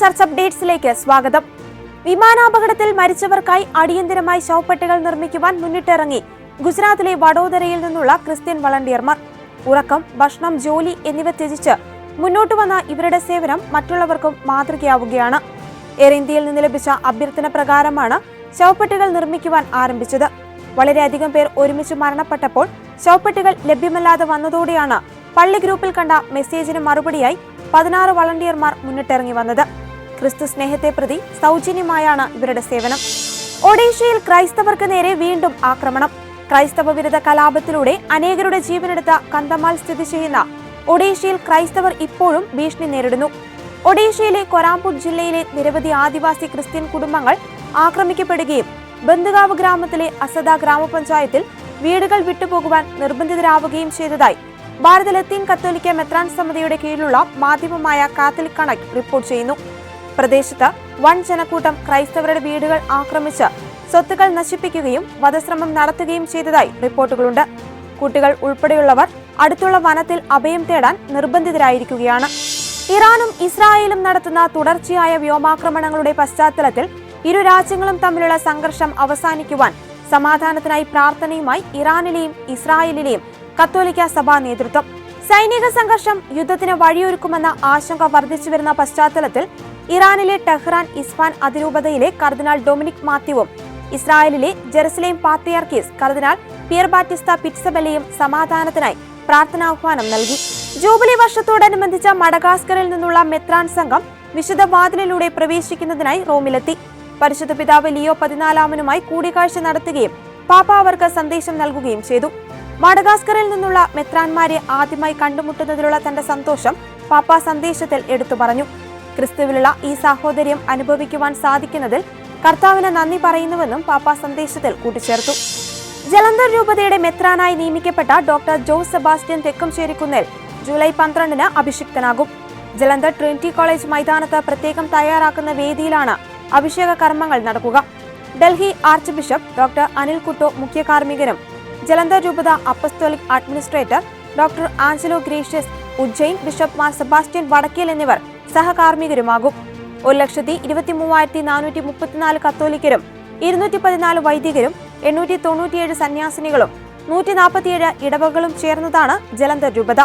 Church അപ്ഡേറ്റ്സിലേക്ക് സ്വാഗതം. വിമാനാപകടത്തിൽ മരിച്ചവർക്കായി അടിയന്തിരമായി ശവപ്പെട്ടികൾ നിർമ്മിക്കുവാൻ മുന്നിട്ടിറങ്ങി ഗുജറാത്തിലെ വഡോദരയിൽ നിന്നുള്ള ക്രിസ്ത്യൻ വളണ്ടിയർമാർ. ഉറക്കം ഭക്ഷണം ജോലി എന്നിവ ത്യജിച്ച് മുന്നോട്ട് വന്ന ഇവരുടെ സേവനം മറ്റുള്ളവർക്കും മാതൃകയാവുകയാണ്. എയർ ഇന്ത്യയിൽ നിന്ന് ലഭിച്ച അഭ്യർത്ഥന പ്രകാരമാണ് ശവപ്പെട്ടികൾ നിർമ്മിക്കുവാൻ ആരംഭിച്ചത്. വളരെയധികം പേർ ഒരുമിച്ച് മരണപ്പെട്ടപ്പോൾ ശവപ്പെട്ടികൾ ലഭ്യമല്ലാതെ വന്നതോടെയാണ് പള്ളി ഗ്രൂപ്പിൽ കണ്ട മെസ്സേജിന് മറുപടിയായി പതിനാറ് വളണ്ടിയർമാർ മുന്നിട്ടിറങ്ങി വന്നത്. ക്രിസ്തു സ്നേഹത്തെ പ്രതി സൗജന്യമായാണ് ഇവരുടെ സേവനം. ഒഡീഷയിൽ ക്രൈസ്തവർക്ക് നേരെ വീണ്ടും ആക്രമണം. ക്രൈസ്തവ വിരുദ്ധ കലാപത്തിലൂടെ അനേകരുടെ ജീവനെടുത്ത കന്തമാൽ സ്ഥിതി ചെയ്യുന്ന ഒഡീഷയിൽ ക്രൈസ്തവർ ഇപ്പോഴും ഭീഷണി നേരിടുന്നു. ഒഡീഷയിലെ കൊരാംപൂർ ജില്ലയിലെ നിരവധി ആദിവാസി ക്രിസ്ത്യൻ കുടുംബങ്ങൾ ആക്രമിക്കപ്പെടുകയും ബന്ധുകാവ് ഗ്രാമത്തിലെ അസദ ഗ്രാമപഞ്ചായത്തിൽ വീടുകൾ വിട്ടുപോകുവാൻ നിർബന്ധിതരാവുകയും ചെയ്തതായി ഭാരത ലത്തീൻ കത്തോലിക്ക മെത്രാൻ സമിതിയുടെ കീഴിലുള്ള മാധ്യമമായ കാത്തലിക് കണക്ട് റിപ്പോർട്ട് ചെയ്യുന്നു. പ്രദേശത്ത് വൻ ജനക്കൂട്ടം ക്രൈസ്തവരുടെ വീടുകൾ ആക്രമിച്ച് സ്വത്തുക്കൾ നശിപ്പിക്കുകയും വധശ്രമം നടത്തുകയും ചെയ്തതായി റിപ്പോർട്ടുകളുണ്ട്. കുട്ടികൾ ഉൾപ്പെടെയുള്ളവർ അടുത്തുള്ള വനത്തിൽ അഭയം തേടാൻ നിർബന്ധിതരായിരിക്കുകയാണ്. ഇറാനും ഇസ്രായേലും നടത്തുന്ന തുടർച്ചയായ വ്യോമാക്രമണങ്ങളുടെ പശ്ചാത്തലത്തിൽ ഇരു രാജ്യങ്ങളും തമ്മിലുള്ള സംഘർഷം അവസാനിക്കുവാൻ സമാധാനത്തിനായി പ്രാർത്ഥനയുമായി ഇറാനിലെയും ഇസ്രായേലിലെയും കത്തോലിക്ക സഭാ നേതൃത്വം. സൈനിക സംഘർഷം യുദ്ധത്തിന് വഴിയൊരുക്കുമെന്ന ആശങ്ക വർദ്ധിച്ചുവരുന്ന പശ്ചാത്തലത്തിൽ ഇറാനിലെ ടെഹ്റാൻ ഇസ്ഫാൻ അതിരൂപതയിലെ കർദിനാൾ ഡൊമിനിക് മാത്യുവും ഇസ്രായേലിലെ ജെറുസലേം പാത്രിയാർക്കീസ് കർദിനാൾ പിയർ ബാറ്റിസ്ത പിറ്റ്സബെല്ലയും സമാധാനത്തിനായി പ്രാർത്ഥനാഹ്വാനം നൽകി. ജൂബിലി വർഷത്തോടനുബന്ധിച്ച മഡഗാസ്കറിൽ നിന്നുള്ള മെത്രാൻ സംഘം വിശുദ്ധ വാതിലിലൂടെ പ്രവേശിക്കുന്നതിനായി റോമിലെത്തി. പരിശുദ്ധ പിതാവ് ലിയോ പതിനാലാമനുമായി കൂടിക്കാഴ്ച നടത്തുകയും പാപ്പ അവർക്ക് സന്ദേശം നൽകുകയും ചെയ്തു. മഡഗാസ്കറിൽ നിന്നുള്ള മെത്രാന്മാരെ ആദ്യമായി കണ്ടുമുട്ടുന്നതിലുള്ള തന്റെ സന്തോഷം പാപ്പ സന്ദേശത്തിൽ എടുത്തു പറഞ്ഞു. ക്രിസ്തുവിലുള്ള ഈ സാഹോദര്യം അനുഭവിക്കുവാൻ സാധിക്കുന്നതിൽ കർത്താവിന് നന്ദി പറയുന്നുവെന്നും പാപ്പ സന്ദേശത്തിൽ കൂട്ടിച്ചേർത്തു. ജലന്ധർ രൂപതയുടെ മെത്രാനായി നിയമിക്കപ്പെട്ട ഡോക്ടർ ജോസ് സെബാസ്റ്റ്യൻ തെക്കുംചേരിക്കുന്നേൽ ജൂലൈ പന്ത്രണ്ടിന് അഭിഷിക്തനാകും. ജലന്ധർ ട്രിനിറ്റി കോളേജ് മൈതാനത്ത് പ്രത്യേകം തയ്യാറാക്കുന്ന വേദിയിലാണ് അഭിഷേക കർമ്മങ്ങൾ നടക്കുക. Delhi arch bishop doctor Anil Couto മുഖ്യ കാർമ്മികനും ജലന്ധർ രൂപത apostolic administrator doctor Angelo Gracias Ujjain bishop Mar Sebastian Vadakkel എന്നിവർ സഹകാർമ്മികരുമാകും. ഒരു ലക്ഷത്തി ഇരുപത്തി മൂവായിരത്തി നാനൂറ്റി മുപ്പത്തിനാല് കത്തോലിക്കരും ഇരുന്നൂറ്റി പതിനാല് വൈദികരും എണ്ണൂറ്റി തൊണ്ണൂറ്റിയേഴ് സന്യാസിനികളും നൂറ്റി നാൽപ്പത്തിയേഴ് ഇടവകളും ചേർന്നതാണ് ജലന്ധർ രൂപത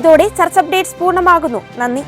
ഇതോടെ ചർച്ച് അപ്ഡേറ്റ്സ് പൂർണമാകുന്നു. നന്ദി.